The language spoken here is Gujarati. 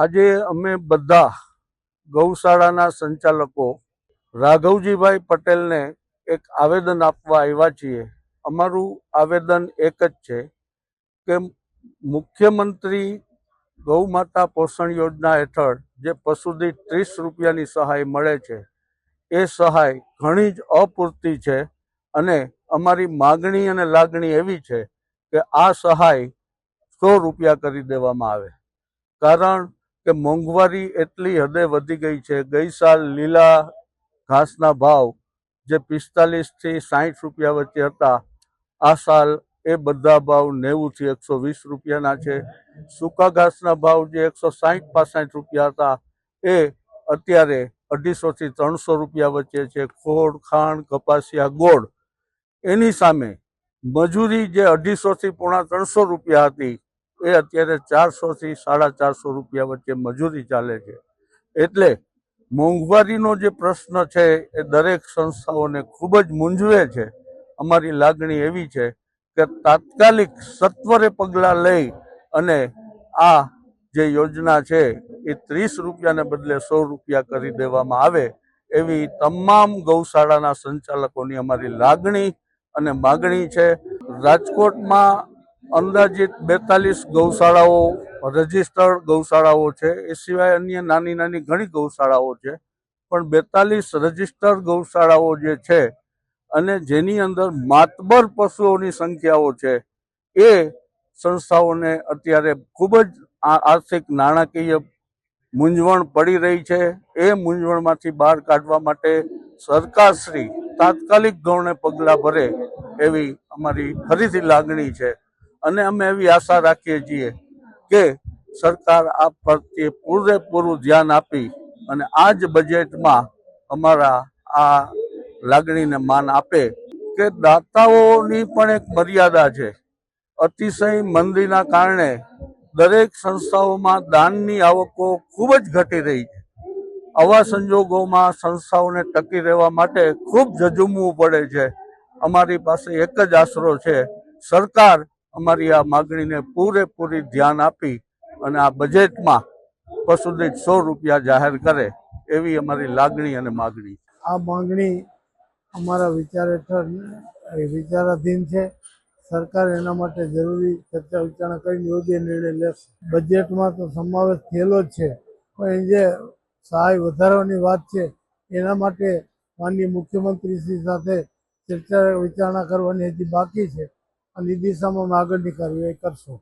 આજે અમે બધા ગૌશાળાના સંચાલકો રાઘવજીભાઈ પટેલને એક આવેદન આપવા આવ્યા છીએ. અમારું આવેદન એક જ છે કે મુખ્યમંત્રી ગૌમાતા પોષણ યોજના હેઠળ જે પશુદી ત્રીસ રૂપિયાની સહાય મળે છે, એ સહાય ઘણી જ અપૂરતી છે અને અમારી માગણી અને લાગણી એવી છે કે આ સહાય સો રૂપિયા કરી દેવામાં આવે. કારણ કે મોંઘવારી એટલી હદે વધી ગઈ છે. ગઈ સાલ લીલા ઘાસના ભાવ જે પિસ્તાલીસથી સાઠ રૂપિયા વચ્ચે હતા, આ સાલ એ બધા ભાવ નેવુંથી એકસો વીસ રૂપિયાના છે. સૂકા ઘાસના ભાવ જે એકસો સાહીઠ પાસઠ રૂપિયા હતા, એ અત્યારે અઢીસોથી ત્રણસો રૂપિયા વચ્ચે છે. ખોડ ખાંડ, કપાસિયા, ગોળ. એની સામે મજૂરી જે અઢીસોથી પોણા ત્રણસો રૂપિયા હતી એ અત્યારે ચારસોથી સાડા ચારસો રૂપિયા વચ્ચે મજૂરી ચાલે છે. એટલે મોંઘવારીનો જે પ્રશ્ન છે એ દરેક સંસ્થાઓને ખૂબ જ મૂંઝવે છે. અમારી લાગણી એવી છે કે તાત્કાલિક સત્વરે પગલાં લઈ અને આ જે યોજના છે એ ત્રીસ રૂપિયાને બદલે સો રૂપિયા કરી દેવામાં આવે એવી તમામ ગૌશાળાના સંચાલકોની અમારી લાગણી અને માગણી છે. રાજકોટમાં અંદાજિત બેતાલીસ ગૌશાળાઓ રજિસ્ટર્ડ ગૌશાળાઓ છે. એ સિવાય અન્ય નાની નાની ઘણી ગૌશાળાઓ છે. પણ બેતાલીસ રજિસ્ટર્ડ ગૌશાળાઓ જે છે અને જેની અંદર માતબર પશુઓની સંખ્યાઓ છે, એ સંસ્થાઓને અત્યારે ખૂબ જ આર્થિક નાણાકીય મૂંઝવણ પડી રહી છે. એ મૂંઝવણમાંથી બહાર કાઢવા માટે સરકારશ્રી તાત્કાલિક ધોરણે પગલાં ભરે એવી અમારી ફરીથી લાગણી છે. અને અમે એવી આશા રાખીએ છીએ કે સરકાર આ પ્રત્યે પૂરેપૂરું ધ્યાન આપી અને આ જ બજેટમાં અમારા આ લાગણીને માન આપે કે દાતાઓની પણ એક મર્યાદા છે. અતિશય મંદીના કારણે દરેક સંસ્થાઓમાં દાનની આવકો ખૂબ જ ઘટી રહી છે. આવા સંજોગોમાં સંસ્થાઓને ટકી રહેવા માટે ખૂબ જજુમવું પડે છે. અમારી પાસે એક જ આશરો છે, સરકાર અમારી આ માગણીને પૂરેપૂરી ધ્યાન આપી અને આ બજેટમાં પશુદીઠ સો રૂપિયા જાહેર કરે એવી અમારી લાગણી અને માગણી. આ માગણી અમારા વિચાર હેઠળ વિચારાધીન છે. સરકાર એના માટે જરૂરી ચર્ચા વિચારણા કરીને યોગ્ય નિર્ણય લેશે. બજેટમાં તો સમાવેશ થયેલો જ છે. પણ જે સહાય વધારવાની વાત છે, એના માટે માનનીય મુખ્યમંત્રીશ્રી સાથે ચર્ચા વિચારણા કરવાની હજી બાકી છે. એ દિશામાં આગળ આગળની કાર્યવાહી કરશું.